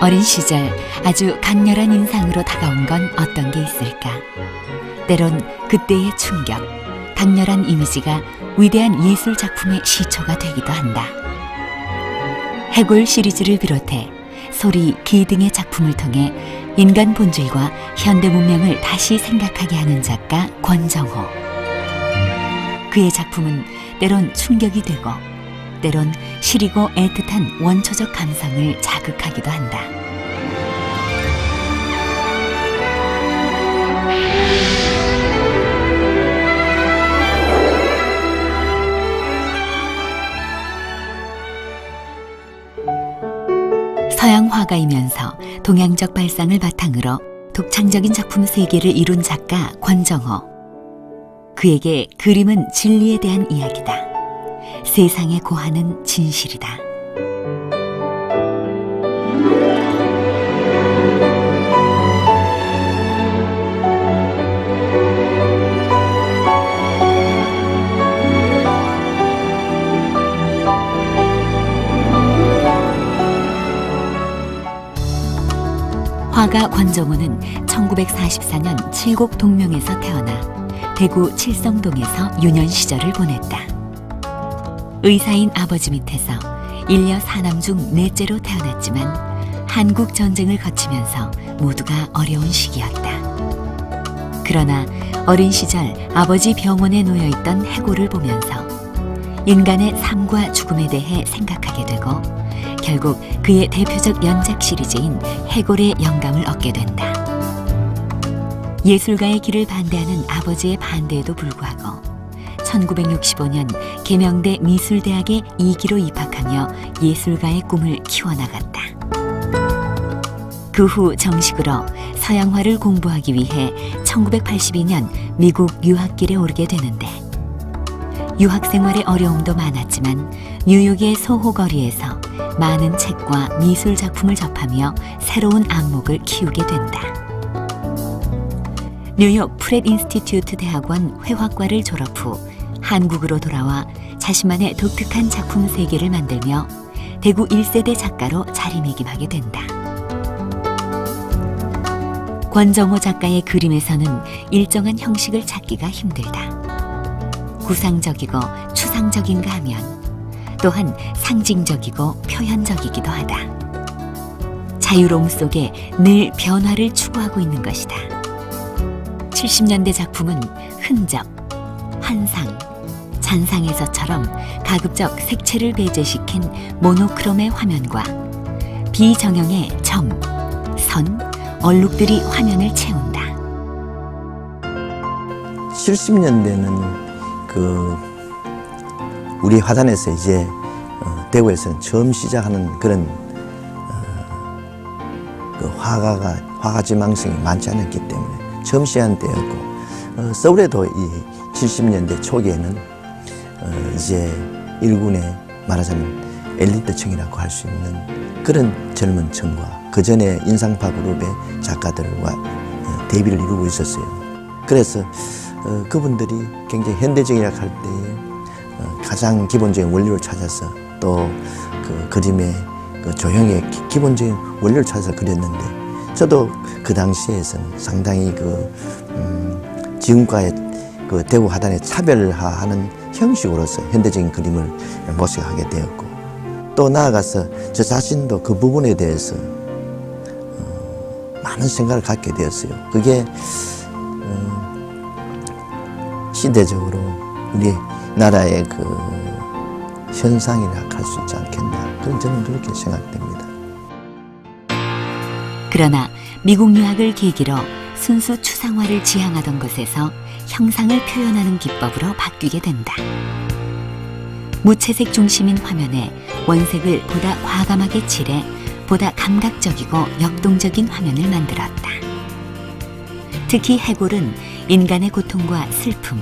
어린 시절 아주 강렬한 인상으로 다가온 건 어떤 게 있을까? 때론 그때의 충격, 강렬한 이미지가 위대한 예술 작품의 시초가 되기도 한다. 해골 시리즈를 비롯해 소리, 기 등의 작품을 통해 인간 본질과 현대 문명을 다시 생각하게 하는 작가 권정호. 그의 작품은 때론 충격이 되고 때론 시리고 애틋한 원초적 감성을 자극하기도 한다. 서양 화가이면서 동양적 발상을 바탕으로 독창적인 작품 세계를 이룬 작가 권정호. 그에게 그림은 진리에 대한 이야기다. 세상의 고하는 진실이다. 화가 권정호는 1944년 칠곡 동명에서 태어나 대구 칠성동에서 유년 시절을 보냈다. 의사인 아버지 밑에서 일녀 사남 중 넷째로 태어났지만 한국 전쟁을 거치면서 모두가 어려운 시기였다. 그러나 어린 시절 아버지 병원에 놓여 있던 해골을 보면서 인간의 삶과 죽음에 대해 생각하게 되고 결국 그의 대표적 연작 시리즈인 해골의 영감을 얻게 된다. 예술가의 길을 반대하는 아버지의 반대에도 불구하고 1965년 계명대 미술대학에 2기로 입학하며 예술가의 꿈을 키워나갔다. 그 후 정식으로 서양화를 공부하기 위해 1982년 미국 유학길에 오르게 되는데 유학 생활의 어려움도 많았지만 뉴욕의 소호 거리에서 많은 책과 미술 작품을 접하며 새로운 안목을 키우게 된다. 뉴욕 프렛 인스티튜트 대학원 회화과를 졸업 후 한국으로 돌아와 자신만의 독특한 작품 세계를 만들며 대구 1세대 작가로 자리매김하게 된다. 권정호 작가의 그림에서는 일정한 형식을 찾기가 힘들다. 구상적이고 추상적인가 하면 또한 상징적이고 표현적이기도 하다. 자유로움 속에 늘 변화를 추구하고 있는 것이다. 70년대 작품은 흔적, 환상, 잔상에서처럼 가급적 색채를 배제시킨 모노크롬의 화면과 비정형의 점, 선, 얼룩들이 화면을 채운다. 70년대는 그 우리 화단에서 이제 어, 대구에서는 처음 시작하는 그런 어, 그 화가가 화가 지망생이 많지 않았기 때문에 처음 시작한 때였고 어, 서울에도 이 70년대 초기에는 어, 이제 일군의 말하자면 엘리트층이라고 할 수 있는 그런 젊은 층과 그 전에 인상파 그룹의 작가들과 어, 대비를 이루고 있었어요. 그래서 어, 그분들이 굉장히 현대적이라 할 어, 가장 기본적인 원리를 찾아서 또 그 그림의 그 조형의 기- 기본적인 원리를 찾아서 그렸는데 저도 그 당시에서는 상당히 그 음, 지금과의 그 대구 화단의 차별화하는 형식으로서 현대적인 그림을 모색하게 되었고 또 나아가서 저 자신도 그 부분에 대해서 어, 많은 생각을 갖게 되었어요. 그게 어, 시대적으로 우리 나라의 그 현상이라 할 수 있지 않겠나. 그런 저는 그렇게 생각됩니다. 그러나 미국 유학을 계기로 순수 추상화를 지향하던 것에서 형상을 표현하는 기법으로 바뀌게 된다. 무채색 중심인 화면에 원색을 보다 과감하게 칠해 보다 감각적이고 역동적인 화면을 만들었다. 특히 해골은 인간의 고통과 슬픔,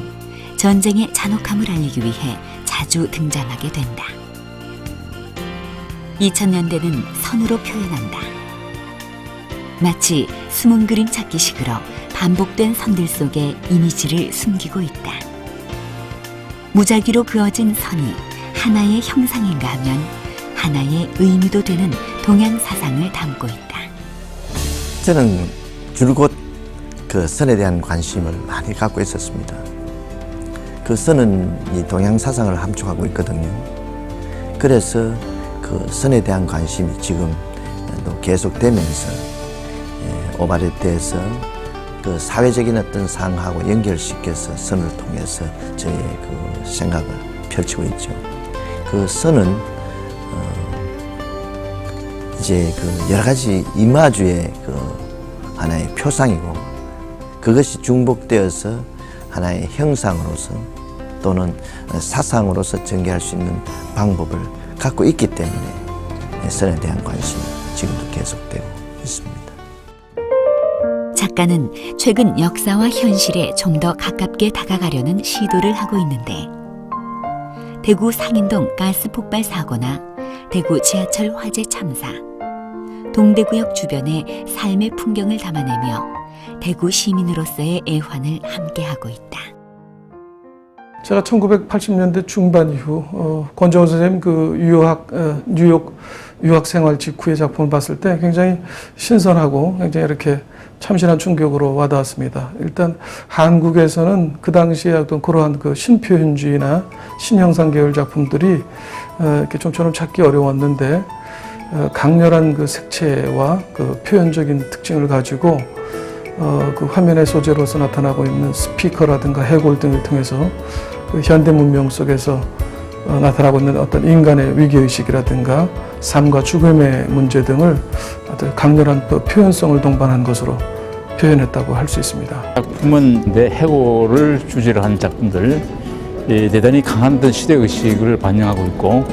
전쟁의 잔혹함을 알리기 위해 자주 등장하게 된다. 2000년대는 선으로 표현한다. 마치 숨은 그림 찾기식으로 반복된 선들 속에 이미지를 숨기고 있다. 무작위로 그어진 선이 하나의 형상인가 하면 하나의 의미도 되는 동양 사상을 담고 있다. 저는 줄곧 그 선에 대한 관심을 많이 갖고 있었습니다. 그 선은 이 동양 사상을 함축하고 있거든요. 그래서 그 선에 대한 관심이 지금 또 계속되면서 예, 오바레트에서 그 사회적인 어떤 상하고 연결시켜서 선을 통해서 저의 그 생각을 펼치고 있죠. 그 선은 어 이제 그 여러 가지 이마주의 그 하나의 표상이고 그것이 중복되어서 하나의 형상으로서 또는 사상으로서 전개할 수 있는 방법을 갖고 있기 때문에 선에 대한 관심이 지금도 계속되고 있습니다. 작가는 최근 역사와 현실에 좀 더 가깝게 다가가려는 시도를 하고 있는데 대구 상인동 가스 폭발 사고나 대구 지하철 화재 참사, 동대구역 주변의 삶의 풍경을 담아내며 대구 시민으로서의 애환을 함께하고 있다. 제가 1980년대 중반 이후 어, 권정훈 선생님 그 유학 어, 뉴욕 유학 생활 직후의 작품을 봤을 때 굉장히 신선하고 굉장히 이렇게 참신한 충격으로 와닿았습니다. 일단 한국에서는 그 당시에 어떤 그러한 그 신표현주의나 신형상 계열 작품들이 어, 이렇게 좀처럼 찾기 어려웠는데 어, 강렬한 그 색채와 그 표현적인 특징을 가지고 어, 그 화면의 소재로서 나타나고 있는 스피커라든가 해골 등을 통해서 그 현대 문명 속에서 어, 나타나고 있는 어떤 인간의 위기의식이라든가 삶과 죽음의 문제 등을 아주 강렬한 그 표현성을 동반한 것으로 표현했다고 할 수 있습니다. 작품은 내 해고를 주제로 한 작품들 예, 대단히 강한 어떤 시대 의식을 반영하고 있고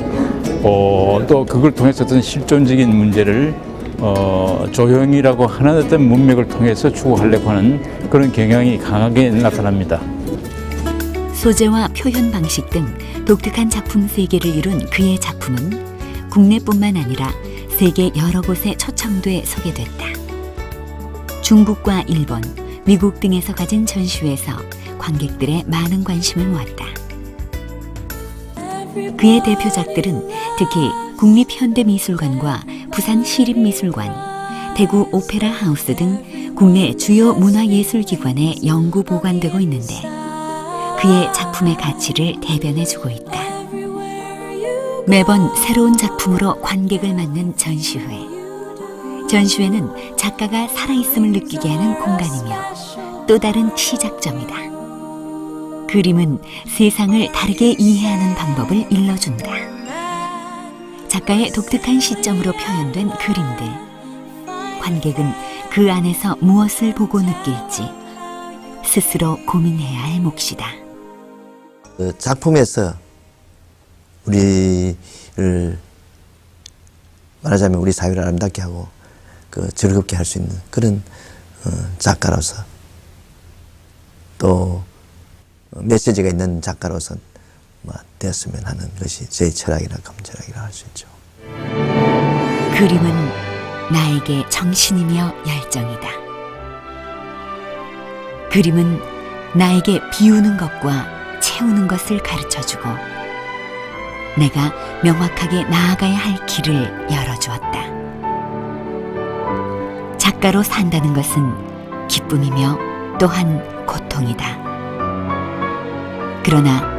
어, 또 그걸 통해서 어떤 실존적인 문제를 어, 조형이라고 하는 어떤 문맥을 통해서 추구하려고 하는 그런 경향이 강하게 나타납니다. 소재와 표현 방식 등 독특한 작품 세계를 이룬 그의 작품은 국내뿐만 아니라 세계 여러 곳에 초청돼 소개됐다. 중국과 일본, 미국 등에서 가진 전시회에서 관객들의 많은 관심을 모았다. 그의 대표작들은 특히 국립현대미술관과 부산시립미술관, 대구 오페라 하우스 등 국내 주요 문화예술기관에 영구 보관되고 있는데 그의 작품의 가치를 대변해주고 있다. 매번 새로운 작품으로 관객을 맞는 전시회. 전시회는 작가가 살아있음을 느끼게 하는 공간이며 또 다른 시작점이다. 그림은 세상을 다르게 이해하는 방법을 일러준다. 작가의 독특한 시점으로 표현된 그림들. 관객은 그 안에서 무엇을 보고 느낄지 스스로 고민해야 할 몫이다. 그 작품에서 우리를 말하자면 우리 사회를 아름답게 하고 그 즐겁게 할 수 있는 그런 어, 작가로서 또 메시지가 있는 작가로서 뭐 되었으면 하는 것이 제 철학이라 감철학이라 할 수 있죠. 그림은 나에게 정신이며 열정이다. 그림은 나에게 비우는 것과 채우는 것을 가르쳐 주고 내가 명확하게 나아가야 할 길을 열어주었다. 작가로 산다는 것은 기쁨이며 또한 고통이다. 그러나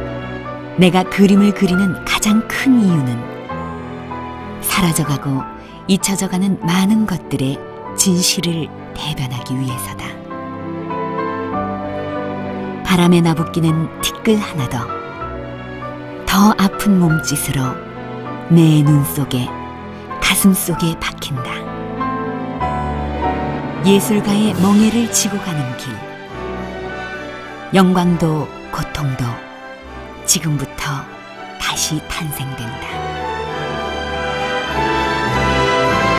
내가 그림을 그리는 가장 큰 이유는 사라져가고 잊혀져가는 많은 것들의 진실을 대변하기 위해서다. 바람에 나부끼는 티끌 하나 더, 더 아픈 몸짓으로 내 눈 속에, 가슴 속에 박힌다. 예술가의 멍해를 지고 가는 길. 영광도 고통도 지금부터 다시 탄생된다.